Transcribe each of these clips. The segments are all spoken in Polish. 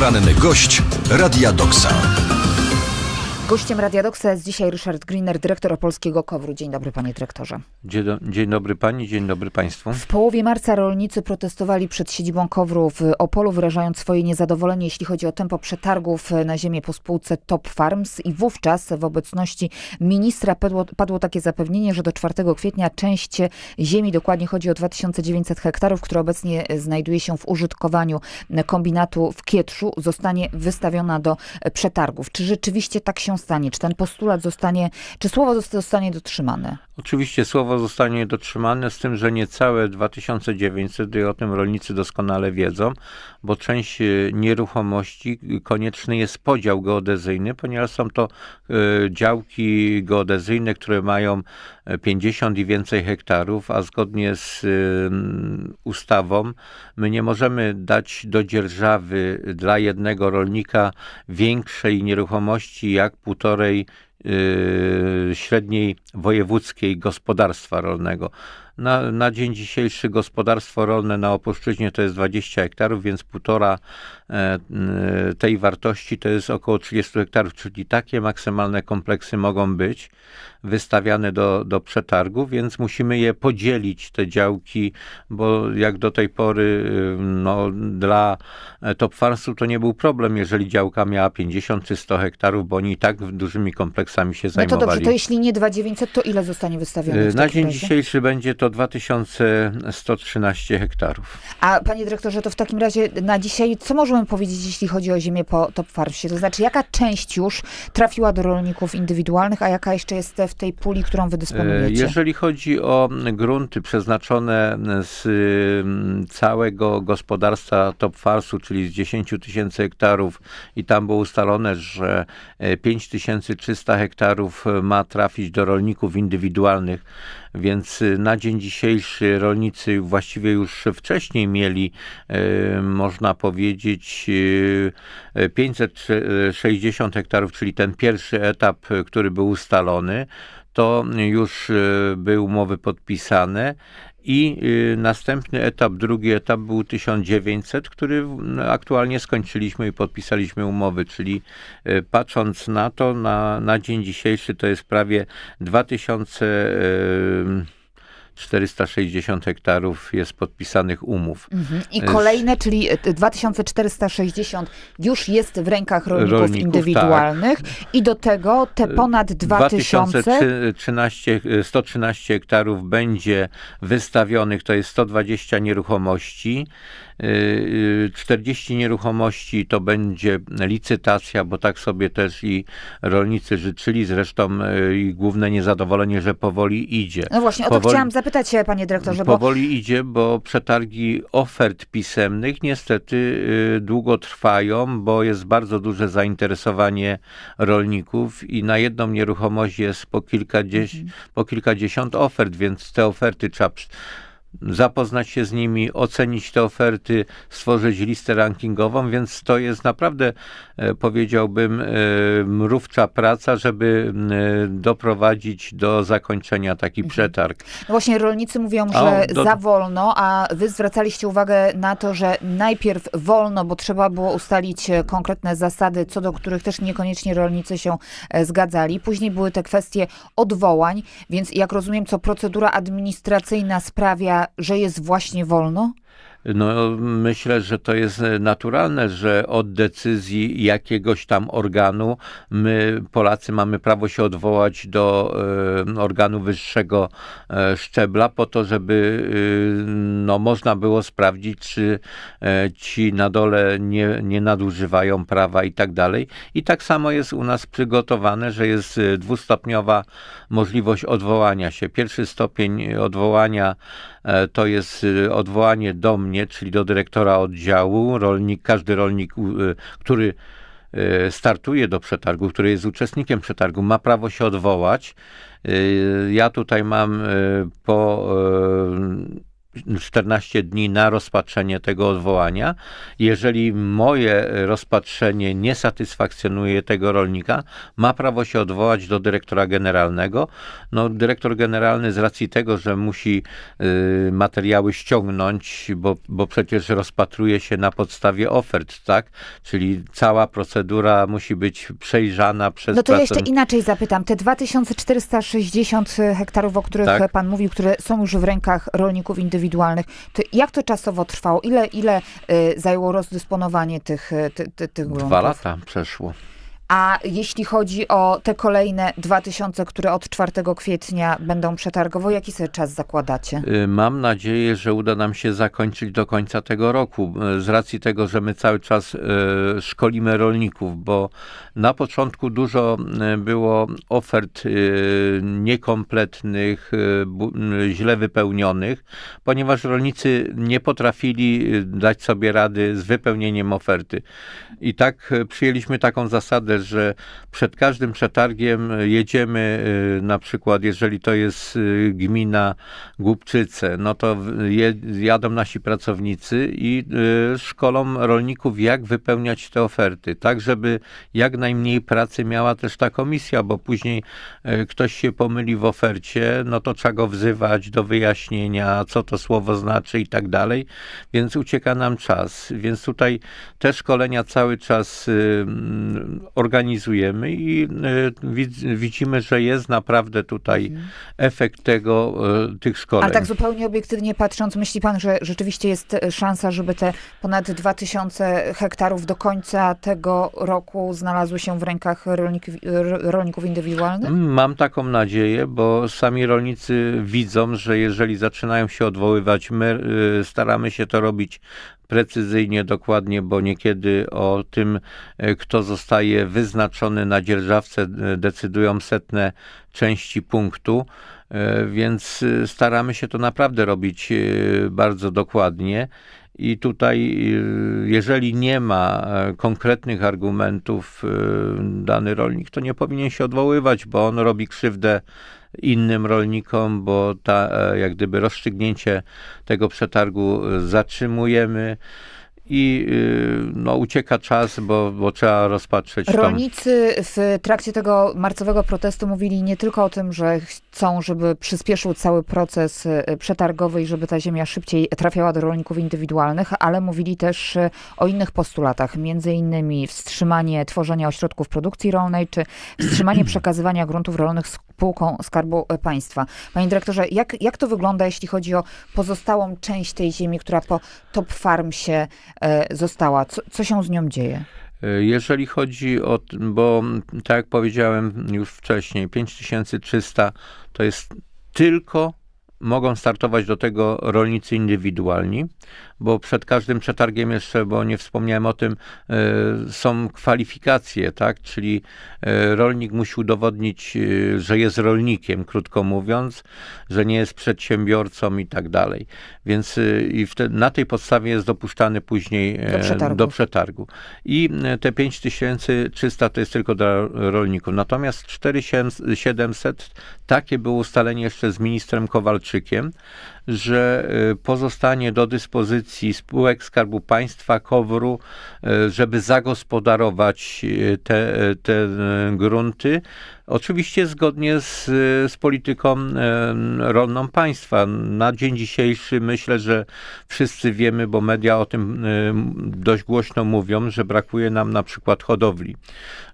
Poranny gość Radia Doksa. Gościem Radia Doksa jest dzisiaj Ryszard Griner, dyrektor Opolskiego Kowru. Dzień dobry, panie dyrektorze. Dzień, do, dzień dobry pani, dzień dobry państwu. W połowie marca rolnicy protestowali przed siedzibą Kowru w Opolu, wyrażając swoje niezadowolenie, jeśli chodzi o tempo przetargów na ziemię po spółce Top Farms i wówczas w obecności ministra padło, padło takie zapewnienie, że do 4 kwietnia część ziemi, dokładnie chodzi o 2900 hektarów, które obecnie znajduje się w użytkowaniu kombinatu w Kietrzu, zostanie wystawiona do przetargów. Czy rzeczywiście tak się stanie? Czy ten postulat zostanie, czy słowo zostanie dotrzymane? Oczywiście słowo zostanie dotrzymane, z tym, że nie całe 2900, i o tym rolnicy doskonale wiedzą, bo część e, nieruchomości konieczny jest podział geodezyjny, ponieważ są to e, działki geodezyjne, które mają 50 i więcej hektarów, a zgodnie z ustawą my nie możemy dać do dzierżawy dla jednego rolnika większej nieruchomości jak półtorej średniej wojewódzkiej gospodarstwa rolnego. Na, na dzień dzisiejszy gospodarstwo rolne na Opolszczyźnie to jest 20 hektarów, więc półtora e, tej wartości to jest około 30 hektarów, czyli takie maksymalne kompleksy mogą być wystawiane do, do przetargu, więc musimy je podzielić, te działki, bo jak do tej pory no, dla Top Farmsu to nie był problem, jeżeli działka miała 50 czy 100 hektarów, bo oni i tak dużymi kompleksami się No to zajmowali. dobrze, to jeśli nie 2900, to ile zostanie wystawione? w Na dzień razie? dzisiejszy będzie to 2113 hektarów. A panie dyrektorze, to w takim razie na dzisiaj co możemy powiedzieć, jeśli chodzi o ziemię po Top Farmsie? To znaczy, jaka część już trafiła do rolników indywidualnych, a jaka jeszcze jest w tej puli, którą wy E, dysponujecie? Jeżeli chodzi o grunty przeznaczone z całego gospodarstwa Top Farsu, czyli z 10 tysięcy hektarów i tam było ustalone, że e, 5300 hektarów ma trafić do rolników indywidualnych, więc y, na dzień dzisiejszy rolnicy właściwie już wcześniej mieli, e, można powiedzieć, e, 560 hektarów, czyli ten pierwszy etap, e, który był ustalony to już y, były umowy podpisane i y, następny etap, drugi etap był 1900, który aktualnie skończyliśmy i podpisaliśmy umowy, czyli y, patrząc na to, na, na dzień dzisiejszy to jest prawie 2000 y, 460 hektarów jest podpisanych umów. Mhm. I e, kolejne, czyli e, 2460 już jest w rękach rolników, Rolników, indywidualnych i do tego te ponad 2000... 2013, 113 hektarów będzie wystawionych, to jest 120 nieruchomości. Yy, 40 nieruchomości to będzie licytacja, bo tak sobie też i rolnicy życzyli. Zresztą yy, i główne niezadowolenie, że powoli idzie. No właśnie, o to Powoli- chciałam zapytać się, panie dyrektorze, bo Powoli idzie, bo przetargi ofert pisemnych niestety y, długo trwają, bo jest bardzo duże zainteresowanie rolników i na jedną nieruchomość jest po, kilkadzies- Mhm. po kilkadziesiąt ofert, więc te oferty trzeba zapoznać się z nimi, ocenić te oferty, stworzyć listę rankingową, więc to jest naprawdę, e, powiedziałbym, e, mrówcza praca, żeby e, doprowadzić do zakończenia taki przetarg. No właśnie rolnicy mówią, że do- za wolno, a wy zwracaliście uwagę na to, że najpierw wolno, bo trzeba było ustalić konkretne zasady, co do których też niekoniecznie rolnicy się zgadzali. Później były te kwestie odwołań, więc jak rozumiem, co procedura administracyjna sprawia, że jest właśnie wolno? No, myślę, że to jest naturalne, że od decyzji jakiegoś tam organu my, Polacy, mamy prawo się odwołać do e, organu wyższego e, szczebla, po to, żeby e, no, można było sprawdzić, czy e, ci na dole nie, nie nadużywają prawa i tak dalej. I tak samo jest u nas przygotowane, że jest e, dwustopniowa możliwość odwołania się. Pierwszy stopień odwołania e, to jest e, odwołanie do mnie, czyli do dyrektora oddziału. Rolnik, każdy rolnik, e, który e, startuje do przetargu, który jest uczestnikiem przetargu, ma prawo się odwołać. E, Ja tutaj mam po 14 dni na rozpatrzenie tego odwołania. Jeżeli moje rozpatrzenie nie satysfakcjonuje tego rolnika, ma prawo się odwołać do dyrektora generalnego. No, dyrektor generalny z racji tego, że musi y, materiały ściągnąć, bo, bo przecież rozpatruje się na podstawie ofert, tak? Czyli cała procedura musi być przejrzana przez No to ja jeszcze inaczej zapytam. Te 2460 hektarów, o których Tak. pan mówił, które są już w rękach rolników indywidualnych, to jak to czasowo trwało? Ile, ile y, zajęło rozdysponowanie tych, y, ty, ty, tych gruntów? Dwa lata przeszło. A jeśli chodzi o te kolejne 2000, które od 4 kwietnia będą przetargowo, jaki sobie czas zakładacie? Y, Mam nadzieję, że uda nam się zakończyć do końca tego roku, y, z racji tego, że my cały czas y, szkolimy rolników, bo na początku dużo było ofert niekompletnych, źle wypełnionych, ponieważ rolnicy nie potrafili dać sobie rady z wypełnieniem oferty. I tak przyjęliśmy taką zasadę, że przed każdym przetargiem y, jedziemy, y, na przykład jeżeli to jest y, gmina Głupczyce, no to jadą nasi pracownicy i szkolą rolników, jak wypełniać te oferty, tak żeby jak najmniej pracy miała też ta komisja, bo później ktoś się pomyli w ofercie, no to trzeba go wzywać do wyjaśnienia, co to słowo znaczy i tak dalej, więc ucieka nam czas. Więc tutaj te szkolenia cały czas y, mm, organizujemy i widz- widzimy, że jest naprawdę tutaj efekt tego, y, tych szkoleń. Ale tak zupełnie obiektywnie patrząc, myśli pan, że rzeczywiście jest e, szansa, żeby te ponad 2000 hektarów do końca tego roku znalazły się w rękach rolników, rolników indywidualnych? Mam taką nadzieję, bo sami rolnicy widzą, że jeżeli zaczynają się odwoływać, my staramy się to robić precyzyjnie, dokładnie, bo niekiedy o tym, y, kto zostaje wyznaczony na dzierżawcę, y, decydują setne części punktu, y, więc staramy się to naprawdę robić bardzo dokładnie. I tutaj, jeżeli nie ma e, konkretnych argumentów, dany rolnik to nie powinien się odwoływać, bo on robi krzywdę innym rolnikom, bo ta, e, jak gdyby rozstrzygnięcie tego przetargu e, zatrzymujemy i y, no, ucieka czas, bo, bo trzeba rozpatrzeć Rolnicy w trakcie tego marcowego protestu mówili nie tylko o tym, że chcą, żeby przyspieszył cały proces e, przetargowy i żeby ta ziemia szybciej trafiała do rolników indywidualnych, ale mówili też e, o innych postulatach, między innymi wstrzymanie tworzenia ośrodków produkcji rolnej, czy wstrzymanie przekazywania gruntów rolnych spółkom Skarbu Państwa. Panie dyrektorze, jak, jak to wygląda, jeśli chodzi o pozostałą część tej ziemi, która po Top Farm się e, została? Co, co się z nią dzieje? Jeżeli chodzi o, bo tak jak powiedziałem już wcześniej, 5300 to jest tylko mogą startować do tego rolnicy indywidualni, bo przed każdym przetargiem jeszcze, bo nie wspomniałem o tym, e, są kwalifikacje, tak? Czyli e, rolnik musi udowodnić, e, że jest rolnikiem, krótko mówiąc, że nie jest przedsiębiorcą i tak dalej. Więc i wtedy, na tej podstawie jest dopuszczany później Do przetargu. do przetargu. I te 5300 to jest tylko dla rolników. Natomiast 4700 takie było ustalenie jeszcze z ministrem Kowalczykiem, że e, pozostanie do dyspozycji spółek Skarbu Państwa, KOWR-u, e, żeby zagospodarować e, te, te grunty. Oczywiście zgodnie z, z polityką rolną państwa. Na dzień dzisiejszy myślę, że wszyscy wiemy, bo media o tym dość głośno mówią, że brakuje nam na przykład hodowli,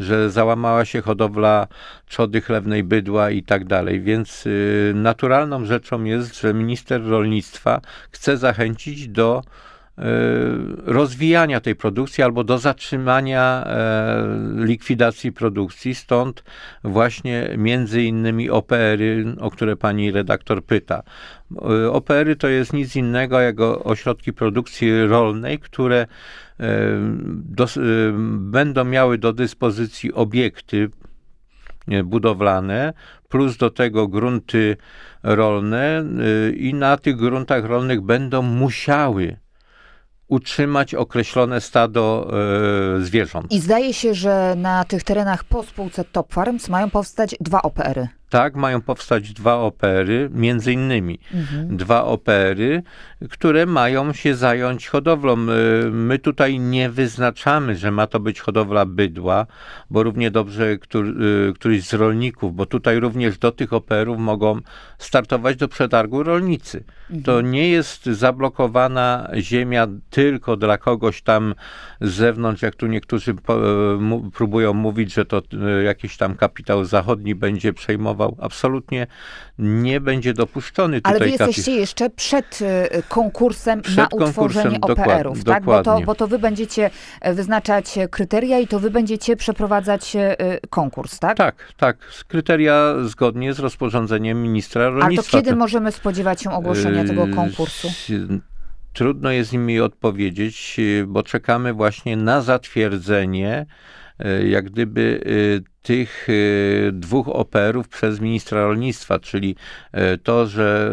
że załamała się hodowla trzody chlewnej, bydła i tak dalej. Więc y, naturalną rzeczą jest, że minister rolnictwa chce zachęcić do rozwijania tej produkcji albo do zatrzymania e, likwidacji produkcji. Stąd właśnie między innymi OPR-y, o które pani redaktor pyta. Y, OPR-y to jest nic innego jak ośrodki produkcji rolnej, które e, będą miały do dyspozycji obiekty e, budowlane, plus do tego grunty rolne i na tych gruntach rolnych będą musiały utrzymać określone stado e, zwierząt. I zdaje się, że na tych terenach po spółce Top Farms mają powstać dwa OPR-y. Tak, mają powstać dwa opery, między innymi dwa opery, które mają się zająć hodowlą. My tutaj nie wyznaczamy, że ma to być hodowla bydła, bo równie dobrze któr, y, któryś z rolników, bo tutaj również do tych operów mogą startować do przetargu rolnicy. To nie jest zablokowana ziemia tylko dla kogoś tam z zewnątrz, jak tu niektórzy y, próbują mówić, że to y, jakiś tam kapitał zachodni będzie przejmował. Absolutnie nie będzie dopuszczony tutaj Ale wy jesteście jeszcze przed y, konkursem Przed na utworzenie OPR-ów, tak? Bo to, bo to wy będziecie e, wyznaczać e, kryteria i to wy będziecie przeprowadzać e, konkurs, tak? Tak, tak. Kryteria zgodnie z rozporządzeniem ministra Ale to rolnictwa. kiedy możemy spodziewać się ogłoszenia tego konkursu? Trudno jest mi odpowiedzieć, bo czekamy właśnie na zatwierdzenie jak gdyby yy, tych yy, dwóch operów przez ministra rolnictwa, czyli to, że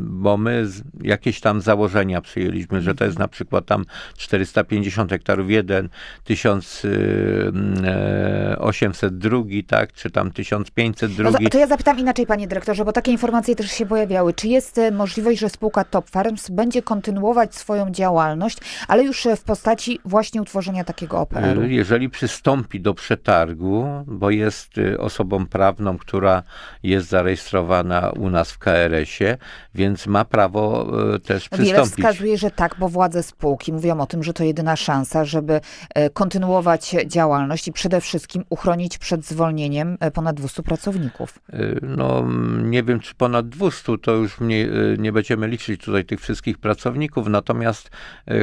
bo my jakieś tam założenia przyjęliśmy, że to jest na przykład tam 450 hektarów jeden, 1800 drugi, tak, czy tam 1500 No to, drugi. to ja zapytam inaczej, panie dyrektorze, bo takie informacje też się pojawiały. Czy jest e, możliwość, że spółka Top Farms będzie kontynuować swoją działalność, ale już e, w postaci właśnie utworzenia takiego OPR-u? Y, Jeżeli przystąpi do przetargu, bo jest y, osobą prawną, która jest zarejestrowana u nas w KRS-ie, więc ma prawo y, też Wiele przystąpić. wskazuje, że tak, bo władze spółki mówią o tym, że to jedyna szansa, żeby e, kontynuować działalność i przede wszystkim uchronić przed zwolnieniem e, ponad 200 pracowników. Y, No, nie wiem, czy ponad 200, to już nie, nie będziemy liczyć tutaj tych wszystkich pracowników, natomiast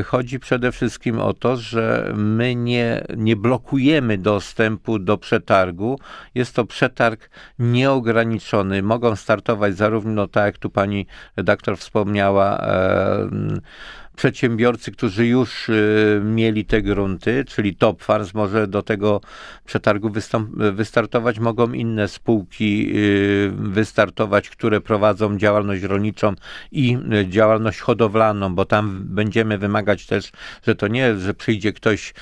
chodzi przede wszystkim o to, że my nie, nie blokujemy dostępu do przetargu. Jest to przetarg nieograniczony. Mogą startować zarówno, tak jak tu pani redaktor wspomniała, e, przedsiębiorcy, którzy już y, mieli te grunty, czyli Top Farms może do tego przetargu wystartować, mogą inne spółki y, wystartować, które prowadzą działalność rolniczą i y, działalność hodowlaną, bo tam będziemy wymagać też, że to nie, że przyjdzie ktoś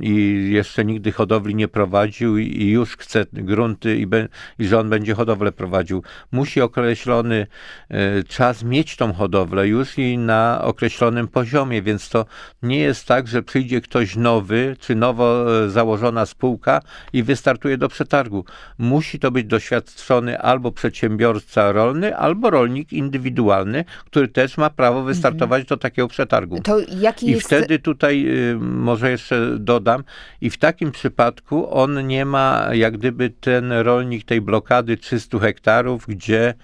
i jeszcze nigdy hodowli nie prowadził i już chce grunty i, be, i że on będzie hodowlę prowadził. Musi określony czas mieć tą hodowlę już i na określonym poziomie, więc to nie jest tak, że przyjdzie ktoś nowy, czy nowo e, założona spółka i wystartuje do przetargu. Musi to być doświadczony albo przedsiębiorca rolny, albo rolnik indywidualny, który też ma prawo wystartować do takiego przetargu. I jest... wtedy tutaj y, może jeszcze dodam, i w takim przypadku on nie ma jak gdyby ten rolnik tej blokady 300 hektarów, gdzie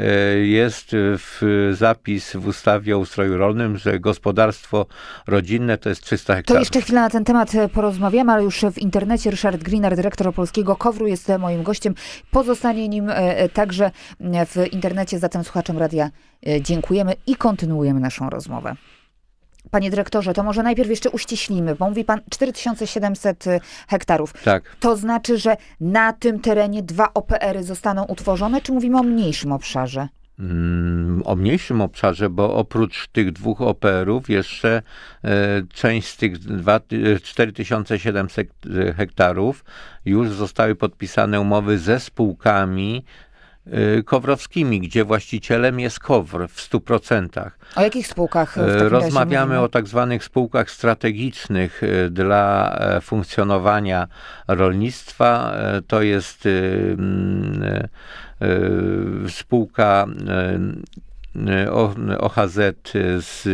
y, jest w zapis w ustawie o ustroju rolnym, że gospodarstwo rodzinne to jest 300 To hektarów. jeszcze chwilę na ten temat e, porozmawiamy, ale już w internecie Ryszard Greener, dyrektor Polskiego Kowru, jest e, moim gościem. Pozostanie nim e, także w internecie, zatem słuchaczom radia dziękujemy i kontynuujemy naszą rozmowę. Panie dyrektorze, to może najpierw jeszcze uściślimy, bo mówi pan 4700 hektarów. Tak. To znaczy, że na tym terenie dwa OPR-y zostaną utworzone, czy mówimy o mniejszym obszarze? Mm, o mniejszym obszarze, bo oprócz tych dwóch operów jeszcze e, część z tych dwa, e, 4700 hektarów już zostały podpisane umowy ze spółkami e, kowrowskimi, gdzie właścicielem jest KOWR w 100%. O jakich spółkach E, Rozmawiamy o tak zwanych spółkach strategicznych e, dla e, funkcjonowania rolnictwa. E, To jest e, e, e, spółka e, e, O- OHZ z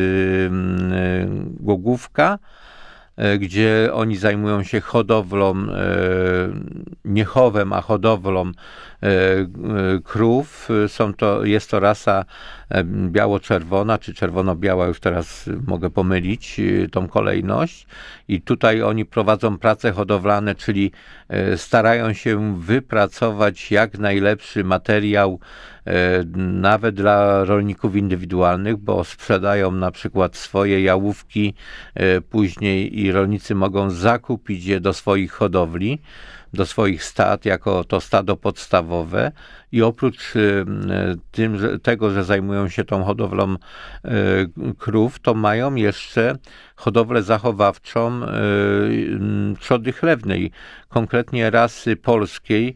Głogówka, gdzie oni zajmują się hodowlą, e, nie chowem, a hodowlą e, e, krów. Są to, jest to rasa e, biało-czerwona, czy czerwono-biała, już teraz mogę pomylić e, tą kolejność. I tutaj oni prowadzą prace hodowlane, czyli e, starają się wypracować jak najlepszy materiał, e, nawet dla rolników indywidualnych, bo sprzedają na przykład swoje jałówki e, później i rolnicy mogą zakupić je do swoich hodowli. do swoich stad jako to stado podstawowe i oprócz y, tym, że, tego, że zajmują się tą hodowlą krów, to mają jeszcze hodowlę zachowawczą trzody chlewnej, konkretnie rasy polskiej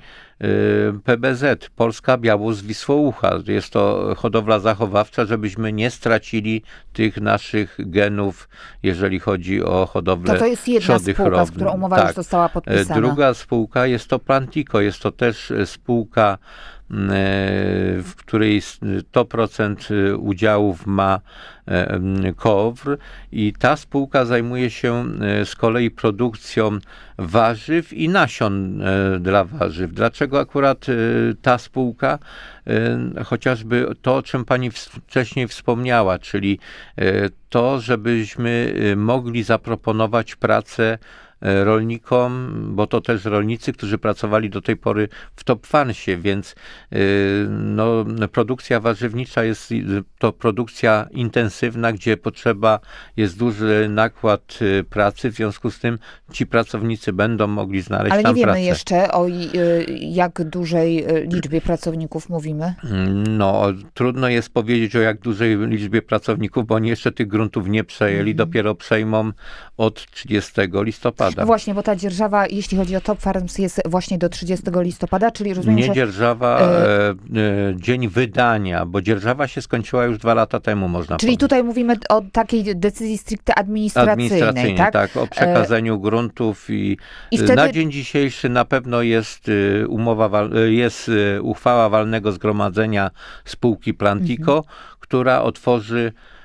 PBZ, Polska Białus Wisłoucha. Jest to hodowla zachowawcza, żebyśmy nie stracili tych naszych genów, jeżeli chodzi o hodowlę To to jest jedna trzody spółka, z chlewnej. którą umowa już Tak. została E, podpisana. Druga spółka jest to Plantico. Jest to też e, spółka, w której s- 100% e, udziałów ma e, KOWR i ta spółka zajmuje się e, z kolei produkcją warzyw i nasion e, dla warzyw. Dlaczego akurat e, ta spółka? E, Chociażby to, o czym pani wcześniej wspomniała, czyli e, to, żebyśmy e, mogli zaproponować pracę e, rolnikom, bo to też rolnicy, którzy pracowali do tej pory w Top Farmsie, więc y, no, produkcja warzywnicza jest to produkcja intensywna, gdzie potrzeba, jest duży nakład y, pracy, w związku z tym ci pracownicy będą mogli znaleźć Ale nie tam wiemy pracę. jeszcze o i- y, jak dużej liczbie pracowników mówimy. No, trudno jest powiedzieć o jak dużej liczbie pracowników, bo oni jeszcze tych gruntów nie przejęli, dopiero przejmą od 30 listopada. No właśnie, bo ta dzierżawa, jeśli chodzi o Top Farms, jest właśnie do 30 listopada, czyli rozumiem, Nie że dzierżawa, e, e, e, dzień wydania, bo dzierżawa się skończyła już dwa lata temu, można Czyli powiedzieć. tutaj mówimy o takiej decyzji stricte administracyjnej, Administracyjnie, tak? tak? o przekazaniu gruntów i, I e, wtedy- na dzień dzisiejszy na pewno jest e, umowa, e, jest e, uchwała walnego zgromadzenia spółki Plantico, Mhm. która otworzy e,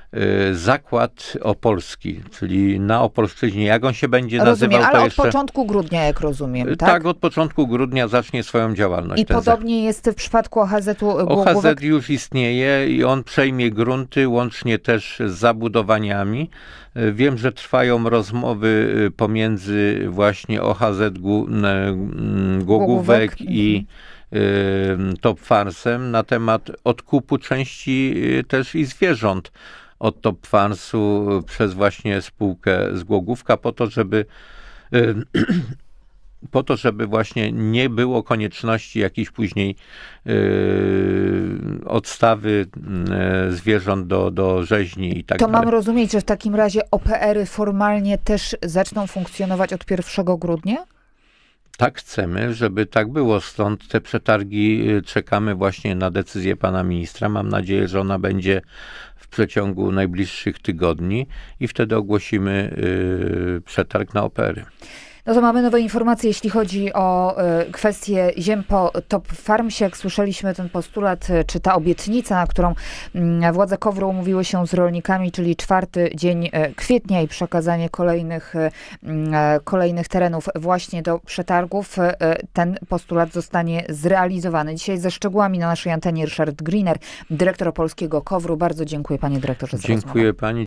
zakład opolski, czyli na Opolszczyźnie. Jak on się będzie Rozumiem, nazywał, ale to od jeszcze... początku grudnia, jak rozumiem, E, tak? tak, od początku grudnia zacznie swoją działalność. I podobnie jest w przypadku OHZ-u Głogówek. OHZ już istnieje i on przejmie grunty, łącznie też z zabudowaniami. E, Wiem, że trwają rozmowy pomiędzy właśnie OHZ Gó- n- m, Głogówek i Top Farsem na temat odkupu części też i zwierząt od Top Farsu e, przez właśnie spółkę z Głogówka po to, żeby e, po to, żeby właśnie nie było konieczności jakiejś później yy, odstawy zwierząt do, do rzeźni i tak To dalej. mam rozumieć, że w takim razie OPR-y formalnie też zaczną funkcjonować od 1 grudnia? Tak chcemy, żeby tak było. Stąd te przetargi yy, czekamy właśnie na decyzję pana ministra. Mam nadzieję, że ona będzie w przeciągu najbliższych tygodni i wtedy ogłosimy yy, przetarg na opery. No to mamy nowe informacje, jeśli chodzi o y, kwestię ziem po Top Farmsie. Jak słyszeliśmy ten postulat, y, czy ta obietnica, na którą mm, władze Kowru umówiły się z rolnikami, czyli czwarty dzień y, kwietnia i przekazanie kolejnych, mm, e, kolejnych terenów właśnie do przetargów, ten postulat zostanie zrealizowany. Dzisiaj ze szczegółami na naszej antenie Ryszard Griner, dyrektor opolskiego Kowru. Bardzo dziękuję panie dyrektorze za rozmowę. Dziękuję pani.